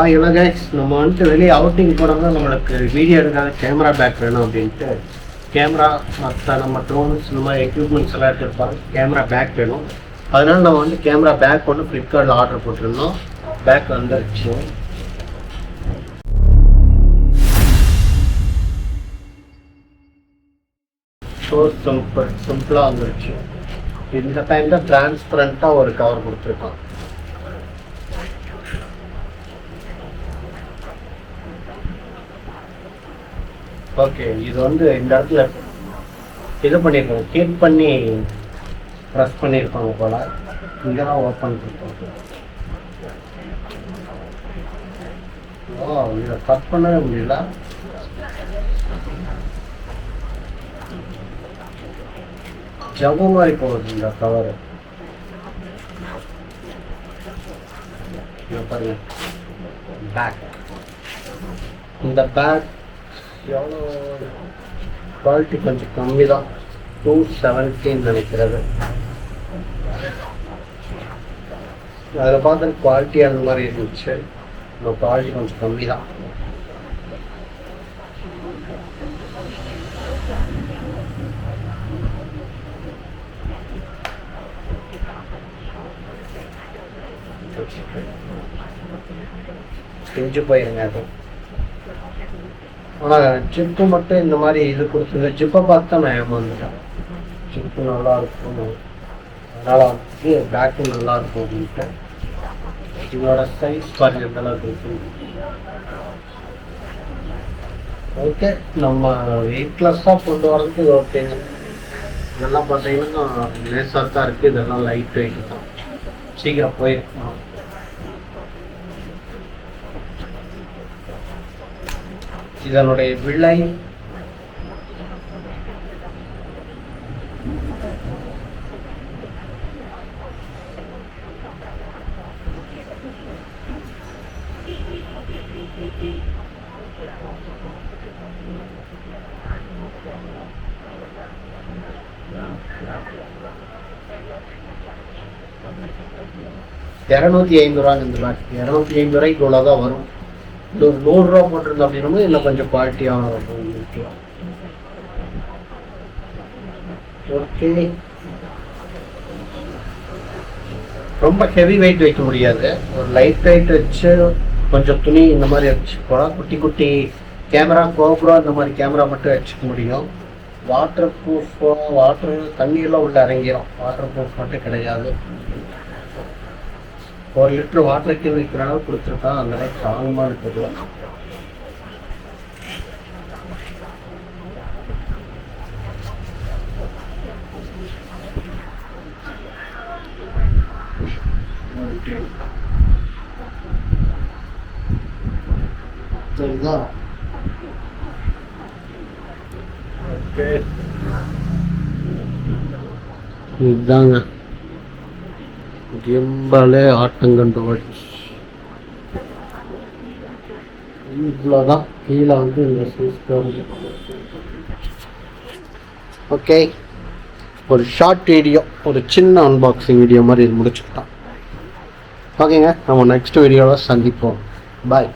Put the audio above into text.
ஆ இல்லை கைஸ் நம்ம வந்துட்டு வெளியே அவுட்டிங் போகிறோம்னா நம்மளுக்கு வீடியோ எடுக்காத கேமரா பேக் வேணும் அப்படின்ட்டு கேமரா மற்ற நம்ம ட்ரோன்ஸ் இந்த மாதிரி எக்யூப்மெண்ட்ஸ் எல்லாம் எடுத்துருப்பாங்க கேமரா பேக் வேணும். அதனால நம்ம வந்து கேமரா பேக் ஒன்று ஃப்ளிப்கார்ட்டில் ஆர்டர் போட்டிருந்தோம். பேக் வந்துருச்சு. ஸோ சிம்பிள் சிம்பிளாக வந்துருச்சு. இந்த டைம் தான் டிரான்ஸ்பரண்ட்டாக ஒரு கவர் கொடுத்துருக்கான். ஓகே இது வந்து இந்த இடத்துல இது பண்ணியிருக்காங்க கேட் பண்ணி ப்ரெஸ் பண்ணியிருப்பாங்க போல. இங்கே தான் ஓப்பன் பண்ணிருக்காங்க ஓ இதை கட் பண்ணவே முடியல. ஜவு மாதிரி போகுது இந்த கவரு பாருங்க. பேக் இந்த பேக் எவ்வளோ குவாலிட்டி கொஞ்சம் கம்மி தான் டூ செவன்டீன் நினைக்கிறது அதில் பார்த்தா குவாலிட்டி அந்த மாதிரி இருந்துச்சு இந்த குவாலிட்டி கொஞ்சம் கம்மி தான் செஞ்சு போயிருங்க அது ஆனால் ஜிப்பு மட்டும் இந்த மாதிரி இது கொடுத்துருங்க ஜிப்பை பார்த்து தான் நான் ஏமாந்துட்டேன். ஜிப்பு நல்லா இருக்கும் அதனால் வந்து பேக்கு நல்லா இருக்கும் அப்படின்ட்டு. இதோட சைஸ் பாருங்க எந்த அளவுக்கு இருக்கு ஓகே நம்ம வெயிட்லெஸ்ஸாக கொண்டு வரதுக்கு இது ஓகே இதெல்லாம் பார்த்தீங்கன்னா லேசாக தான் இருக்குது இதெல்லாம் லைட் வெயிட் தான். சீக்கிரம் போயிருக்கோம் இதனுடைய விலை இரநூத்தி ஐம்பது ரூபாங்க இந்த பேக் இரநூத்தி ஐம்பது ரூபாய்க்கு இவ்வளோ வரும். இது ஒரு நூறுரூவா போட்டிருந்தோம் அப்படின்னா இன்னும் கொஞ்சம் குவாலிட்டியாக இருக்கும் ஓகே ரொம்ப ஹெவி வெயிட் வைக்க முடியாது. ஒரு லைட் வெயிட் வச்சு கொஞ்சம் துணி இந்த மாதிரி வச்சு போகலாம் குட்டி குட்டி கேமரா கோபுரம் இந்த மாதிரி கேமரா மட்டும் வச்சுக்க முடியும். வாட்டர் ப்ரூஃப் வாட்டர் தண்ணியெல்லாம் உள்ள இறங்கிடும் வாட்டர் ப்ரூஃப் மட்டும் கிடையாது. ஒரு லிட்டர் வாட்டர் கேன் வைக்கிற அளவு கொடுத்துருக்கான் அந்த அளவுக்கு ஸ்ட்ராங்கமான பொருள் சரிதா ஓகே இதுதாங்க கிம்பலே ஆட்டங்கண்டு இவ்வளோதான் கீழே வந்து இந்த சிஸ்டம் ஓகே. ஒரு ஷார்ட் வீடியோ ஒரு சின்ன அன்பாக்சிங் வீடியோ மாதிரி இது முடிச்சுக்கிட்டோம். ஓகேங்க. நம்ம நெக்ஸ்ட் வீடியோவில் சந்திப்போம். பாய்